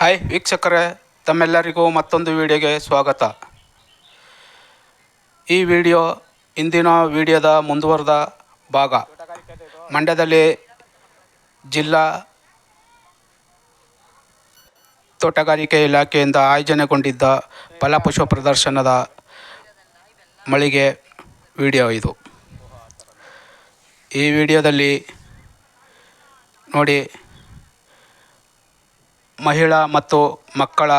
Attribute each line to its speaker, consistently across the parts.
Speaker 1: Hi ವೀಕ್ಷಕರೇ. ತಮ್ಮೆಲ್ಲರಿಗೂ ಮತ್ತೊಂದು ವಿಡಿಯೋಗೆ ಸ್ವಾಗತ. ಈ ವಿಡಿಯೋ ಇಂದಿನ ವಿಡಿಯೋದ ಮುಂದುವರೆದ ಭಾಗ. ಮಂಡ್ಯದಲ್ಲಿ ಜಿಲ್ಲಾ ತೋಟಗಾರಿಕೆ ಇಲಾಖೆಯಿಂದ ಆಯೋಜನೆಗೊಂಡಿದ್ದ ಫಲಪುಷ್ಪ ಪ್ರದರ್ಶನದ ಮಳಿಗೆ ವಿಡಿಯೋ ಇದು. ಈ ವಿಡಿಯೋದಲ್ಲಿ ನೋಡಿ ಮಹಿಳಾ ಮತ್ತು ಮಕ್ಕಳ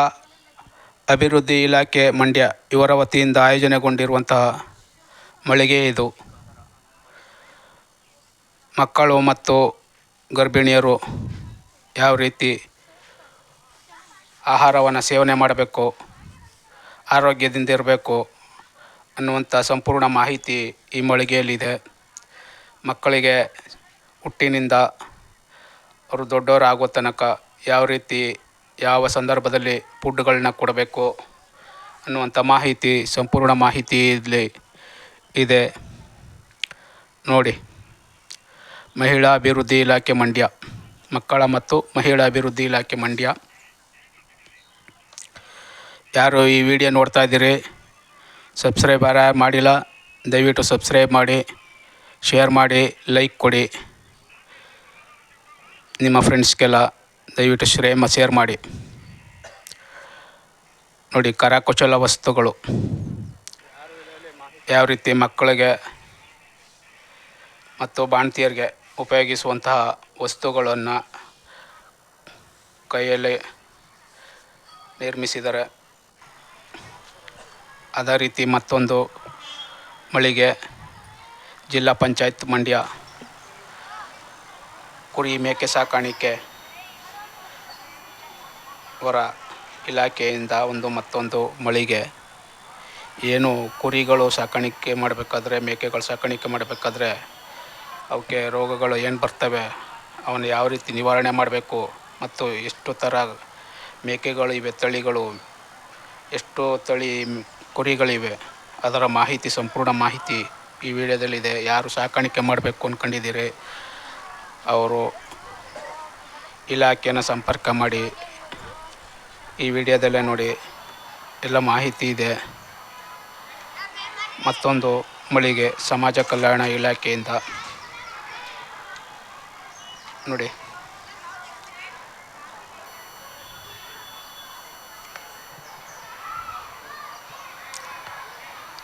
Speaker 1: ಅಭಿವೃದ್ಧಿ ಇಲಾಖೆ ಮಂಡ್ಯ ಇವರ ವತಿಯಿಂದ ಆಯೋಜನೆಗೊಂಡಿರುವಂತಹ ಮಳಿಗೆ ಇದು. ಮಕ್ಕಳು ಮತ್ತು ಗರ್ಭಿಣಿಯರು ಯಾವ ರೀತಿ ಆಹಾರವನ್ನು ಸೇವನೆ ಮಾಡಬೇಕು, ಆರೋಗ್ಯದಿಂದ ಇರಬೇಕು ಅನ್ನುವಂಥ ಸಂಪೂರ್ಣ ಮಾಹಿತಿ ಈ ಮಳಿಗೆಯಲ್ಲಿದೆ. ಮಕ್ಕಳಿಗೆ ಹುಟ್ಟಿನಿಂದ ಅವರು ದೊಡ್ಡವರಾಗೋ ತನಕ ಯಾವ ರೀತಿ, ಯಾವ ಸಂದರ್ಭದಲ್ಲಿ ಫುಡ್ಗಳನ್ನ ಕೊಡಬೇಕು ಅನ್ನುವಂಥ ಮಾಹಿತಿ, ಸಂಪೂರ್ಣ ಮಾಹಿತಿ ಇಲ್ಲಿ ಇದೆ. ನೋಡಿ, ಮಹಿಳಾ ಅಭಿವೃದ್ಧಿ ಇಲಾಖೆ ಮಂಡ್ಯ, ಮಕ್ಕಳ ಮತ್ತು ಮಹಿಳಾ ಅಭಿವೃದ್ಧಿ ಇಲಾಖೆ ಮಂಡ್ಯ. ಯಾರು ಈ ವಿಡಿಯೋ ನೋಡ್ತಾ ಇದ್ದೀರಿ, ಸಬ್ಸ್ಕ್ರೈಬ್ ಯಾರು ಮಾಡಿಲ್ಲ, ದಯವಿಟ್ಟು ಸಬ್ಸ್ಕ್ರೈಬ್ ಮಾಡಿ, ಶೇರ್ ಮಾಡಿ, ಲೈಕ್ ಕೊಡಿ. ನಿಮ್ಮ ಫ್ರೆಂಡ್ಸ್ಗೆಲ್ಲ ದಯವಿಟ್ಟು ಶ್ರೇಮ ಸೇರ್ ಮಾಡಿ. ನೋಡಿ, ಕರಕುಶಲ ವಸ್ತುಗಳು. ಯಾವ ರೀತಿ ಮಕ್ಕಳಿಗೆ ಮತ್ತು ಬಾಣತಿಯರಿಗೆ ಉಪಯೋಗಿಸುವಂತಹ ವಸ್ತುಗಳನ್ನು ಕೈಯಲ್ಲಿ ನಿರ್ಮಿಸಿದ್ದಾರೆ ಅದೇ ರೀತಿ ಮತ್ತೊಂದು ಮಳಿಗೆ ಜಿಲ್ಲಾ ಪಂಚಾಯತ್ ಮಂಡ್ಯ ಕುರಿ ಮೇಕೆ ಸಾಕಾಣಿಕೆ ಅವರ ಇಲಾಖೆಯಿಂದ ಒಂದು ಮತ್ತೊಂದು ಮಳಿಗೆ. ಏನು ಕುರಿಗಳು ಸಾಕಾಣಿಕೆ ಮಾಡಬೇಕಾದ್ರೆ, ಮೇಕೆಗಳು ಸಾಕಾಣಿಕೆ ಮಾಡಬೇಕಾದ್ರೆ ಅವಕ್ಕೆ ರೋಗಗಳು ಏನು ಬರ್ತವೆ, ಅವನ್ನ ಯಾವ ರೀತಿ ನಿವಾರಣೆ ಮಾಡಬೇಕು ಮತ್ತು ಎಷ್ಟು ಥರ ಮೇಕೆಗಳು ಇವೆ, ತಳಿಗಳು, ಎಷ್ಟು ತಳಿ ಕುರಿಗಳಿವೆ. ಅದರ ಮಾಹಿತಿ, ಸಂಪೂರ್ಣ ಮಾಹಿತಿ ಈ ವಿಡಿಯೋದಲ್ಲಿದೆ. ಯಾರು ಸಾಕಾಣಿಕೆ ಮಾಡಬೇಕು ಅಂದ್ಕೊಂಡಿದ್ದೀರಿ ಅವರು ಇಲಾಖೆಯನ್ನು ಸಂಪರ್ಕ ಮಾಡಿ ಈ ವಿಡಿಯೋದಲ್ಲೇ ನೋಡಿ, ಎಲ್ಲ ಮಾಹಿತಿ ಇದೆ. ಮತ್ತೊಂದು ಮಳಿಗೆ ಸಮಾಜ ಕಲ್ಯಾಣ ಇಲಾಖೆಯಿಂದ. ನೋಡಿ.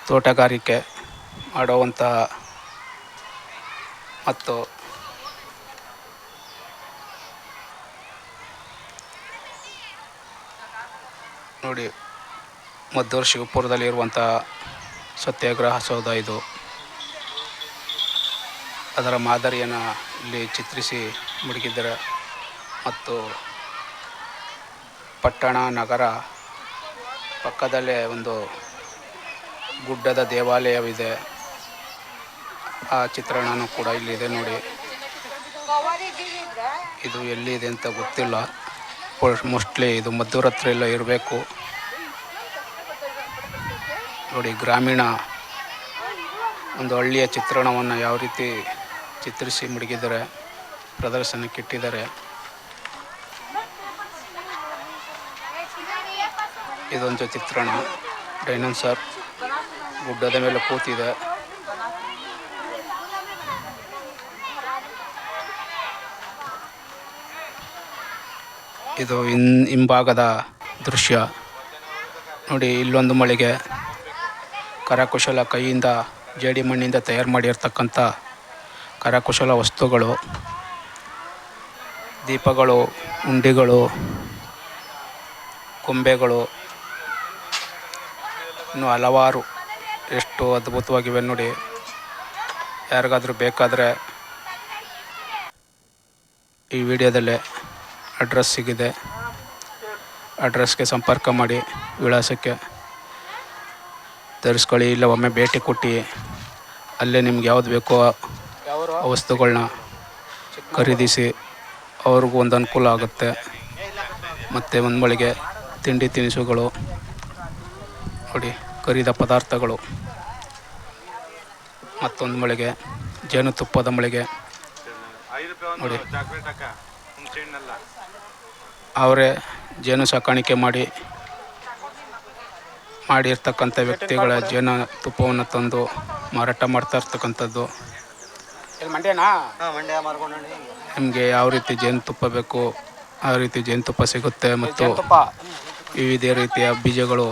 Speaker 1: ತೋಟಗಾರಿಕೆ ಮಾಡುವಂತಹ ಮತ್ತು ನೋಡಿ, ಮದ್ದೂರು ಶಿವಪುರದಲ್ಲಿರುವಂಥ ಸತ್ಯಾಗ್ರಹ ಸೌಧ ಇದು. ಅದರ ಮಾದರಿಯನ್ನು ಇಲ್ಲಿ ಚಿತ್ರಿಸಿ ಮುಡುಗಿದ್ದಾರೆ. ಮತ್ತು ಪಟ್ಟಣ ನಗರ ಪಕ್ಕದಲ್ಲೇ ಒಂದು ಗುಡ್ಡದ ದೇವಾಲಯವಿದೆ. ಆ ಚಿತ್ರಣನೂ ಕೂಡ ಇಲ್ಲಿದೆ ನೋಡಿ. ಇದು ಎಲ್ಲಿದೆ ಅಂತ ಗೊತ್ತಿಲ್ಲ. ಮೋಸ್ಟ್ಲಿ ಇದು ಮದ್ದೂರ ಹತ್ರ ಎಲ್ಲ ಇರಬೇಕು. ನೋಡಿ, ಗ್ರಾಮೀಣ ಒಂದು ಹಳ್ಳಿಯ ಚಿತ್ರಣವನ್ನು ಯಾವ ರೀತಿ ಚಿತ್ರಿಸಿ ಮುಡುಗಿದ್ದಾರೆ, ಪ್ರದರ್ಶನಕ್ಕೆ ಇಟ್ಟಿದ್ದಾರೆ. ಇದೊಂದು ಚಿತ್ರಣ. ಡೈನೋಸರ್ ಗುಡ್ಡದ ಮೇಲೆ ಕೂತಿದೆ. ಇದು ಇನ್, ಹಿಂಭಾಗದ ದೃಶ್ಯ. ನೋಡಿ, ಇಲ್ಲೊಂದು ಮಳಿಗೆ ಕರಕುಶಲ ಕೈಯಿಂದ ಜೇಡಿ ಮಣ್ಣಿಂದ ತಯಾರು ಮಾಡಿರ್ತಕ್ಕಂಥ ಕರಕುಶಲ ವಸ್ತುಗಳು. ದೀಪಗಳು, ಉಂಡಿಗಳು, ಕೊಂಬೆಗಳು. ಇನ್ನು ಹಲವಾರು ಎಷ್ಟು ಅದ್ಭುತವಾಗಿವೆ ನೋಡಿ. ಯಾರಿಗಾದರೂ ಬೇಕಾದರೆ ಈ ವಿಡಿಯೋದಲ್ಲೇ ಅಡ್ರೆಸ್ ಸಿಗಿದೆ. ಅಡ್ರೆಸ್ಗೆ ಸಂಪರ್ಕ ಮಾಡಿ ವಿಳಾಸಕ್ಕೆ. ತರಿಸ್ಕೊಳ್ಳಿ, ಇಲ್ಲ ಒಮ್ಮೆ ಭೇಟಿ ಕೊಟ್ಟು. ಅಲ್ಲೇ ನಿಮ್ಗೆ ಯಾವ್ದು ಬೇಕೋ ಆ ವಸ್ತುಗಳನ್ನ ಖರೀದಿಸಿ, ಅವ್ರಿಗೂ ಒಂದು ಅನುಕೂಲ ಆಗುತ್ತೆ. ಮತ್ತು ಒಂದು ಮಳಿಗೆ ತಿಂಡಿ ತಿನಿಸುಗಳು, ನೋಡಿ ಕರಿದ ಪದಾರ್ಥಗಳು. ಮತ್ತೊಂದು ಮಳಿಗೆ ಜೇನುತುಪ್ಪದ ಮಳಿಗೆ. ನೋಡಿ. ಅವರೇ ಜೇನು ಸಾಕಾಣಿಕೆ ಮಾಡಿ ಮಾಡಿರ್ತಕ್ಕಂಥ ವ್ಯಕ್ತಿಗಳ ಜೇನು ತುಪ್ಪವನ್ನು ತಂದು ಮಾರಾಟ ಮಾಡ್ತಾ ಇರ್ತಕ್ಕಂಥದ್ದು. ನಿಮಗೆ ಯಾವ ರೀತಿ ಜೇನುತುಪ್ಪ ಬೇಕು ಆ ರೀತಿ ಜೇನುತುಪ್ಪ ಸಿಗುತ್ತೆ ಮತ್ತು ವಿವಿಧ ರೀತಿಯ ಬೀಜಗಳು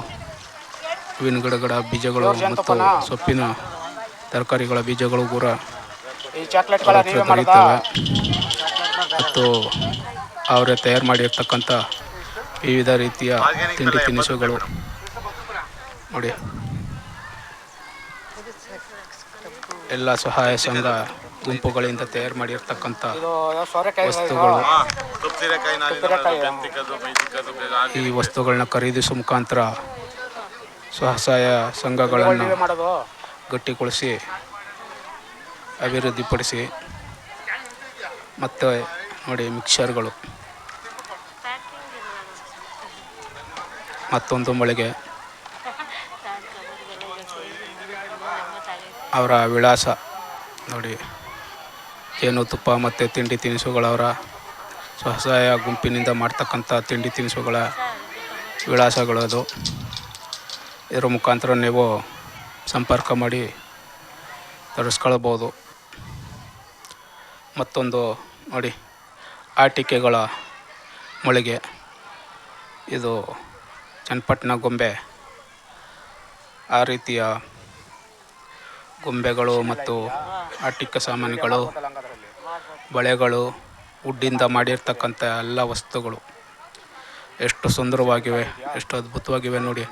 Speaker 1: ಹೂವಿನ ಗಿಡಗಳ ಬೀಜಗಳು ಮತ್ತು ಸೊಪ್ಪಿನ ತರಕಾರಿಗಳ ಬೀಜಗಳು ಕೂಡ ದೊರೆಯುತ್ತವೆ. ಮತ್ತು ಅವರೇ ತಯಾರು ಮಾಡಿರ್ತಕ್ಕಂಥ ವಿವಿಧ ರೀತಿಯ ತಿಂಡಿ ತಿನಿಸುಗಳು. ನೋಡಿ. ಎಲ್ಲ ಸಹಾಯ ಸಂಘ ಗುಂಪುಗಳಿಂದ ತಯಾರು ಮಾಡಿರ್ತಕ್ಕಂಥ ವಸ್ತುಗಳು. ಈ ವಸ್ತುಗಳನ್ನ ಖರೀದಿಸುವ ಮುಖಾಂತರ ಸ್ವಸಹಾಯ ಸಂಘಗಳನ್ನು ಗಟ್ಟಿಗೊಳಿಸಿ, ಅಭಿವೃದ್ಧಿಪಡಿಸಿ, ಮತ್ತು ನೋಡಿ ಮಿಕ್ಸರ್ಗಳು. ಮತ್ತೊಂದು ಮಳಿಗೆ. ಅವರ ವಿಳಾಸ ನೋಡಿ. ಜೇನುತುಪ್ಪ ಮತ್ತು ತಿಂಡಿ ತಿನಿಸುಗಳವರ ಸ್ವಸಹಾಯ ಗುಂಪಿನಿಂದ ಮಾಡ್ತಕ್ಕಂಥ ತಿಂಡಿ ತಿನಿಸುಗಳ ವಿಳಾಸಗಳು ಅದು. ಇದರ ಮುಖಾಂತರ ನೀವು ಸಂಪರ್ಕ ಮಾಡಿ ತರಿಸ್ಕೊಳ್ಬೋದು. ಮತ್ತೊಂದು ನೋಡಿ. ಆಟಿಕೆಗಳ ಮಳಿಗೆ. ಇದು ಚನ್ನಪಟ್ಟಣ ಗೊಂಬೆ. ಆ ರೀತಿಯ ಗೊಂಬೆಗಳು ಮತ್ತು ಆಟಿಕೆ ಸಾಮಾನುಗಳು, ಬಳೆಗಳು ವುಡ್ಡಿಂದ ಮಾಡಿರ್ತಕ್ಕಂಥ ಎಲ್ಲ ವಸ್ತುಗಳು. ಎಷ್ಟು ಸುಂದರವಾಗಿವೆ, ಎಷ್ಟು ಅದ್ಭುತವಾಗಿವೆ ನೋಡಿ.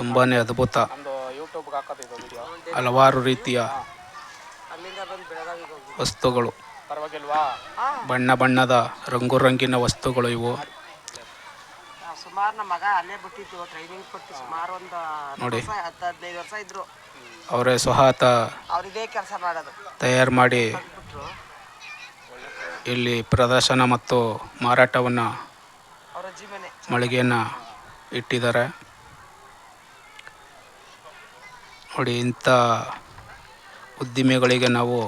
Speaker 1: ತುಂಬಾ ಅದ್ಭುತ.
Speaker 2: ಯೂಟ್ಯೂಬ್ಗೆ ಹಾಕೋದು ಇದು ವಿಡಿಯೋ
Speaker 1: ಹಲವಾರು ರೀತಿಯ
Speaker 3: ಅಲ್ಲಿಂದ ಬಂದು ಬೆಳಗಾವಿಗೆ ಹೋಗಿ.
Speaker 1: ವಸ್ತುಗಳು.
Speaker 2: ಪರವಾಗಿಲ್ವಾ?
Speaker 1: ಬಣ್ಣ ಬಣ್ಣದ ರಂಗು ರಂಗಿನ ವಸ್ತುಗಳು ಇವು.
Speaker 3: ಸುಮಾರು ನಮ್ಮ ಮಗ ಅಲ್ಲೇ ಬಿಟ್ಟಿದ್ದು ಟ್ರೈನಿಂಗ್ ಕೊಟ್ಟು ಸುಮಾರು ಒಂದು
Speaker 1: ನೋಡಿ.
Speaker 3: ವರ್ಷ ಹತ್ತು ಹದಿನೈದು ವರ್ಷ ಇದ್ರು.
Speaker 1: ಅವರೇ ಸ್ವಹಾತ
Speaker 3: ಅವ್ರು ಕೆಲಸ ಮಾಡೋದು.
Speaker 1: ತಯಾರು ಮಾಡಿ ಇಲ್ಲಿ ಪ್ರದರ್ಶನ ಮತ್ತು ಮಾರಾಟವನ್ನು
Speaker 3: ಅವರ ಅಜ್ಜಿ ಮನೆ
Speaker 1: ಮಳಿಗೆಯನ್ನು ಇಟ್ಟಿದ್ದಾರೆ. ನೋಡಿ ಇಂಥ ಉದ್ದಿಮೆಗಳಿಗೆ ನಾವು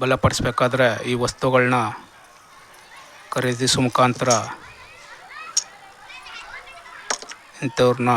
Speaker 1: ಬಲಪಡಿಸ್ಬೇಕಾದ್ರೆ ಈ ವಸ್ತುಗಳನ್ನ ಖರೀದಿಸುವ ಮುಖಾಂತರ ಇಂಥವ್ರನ್ನ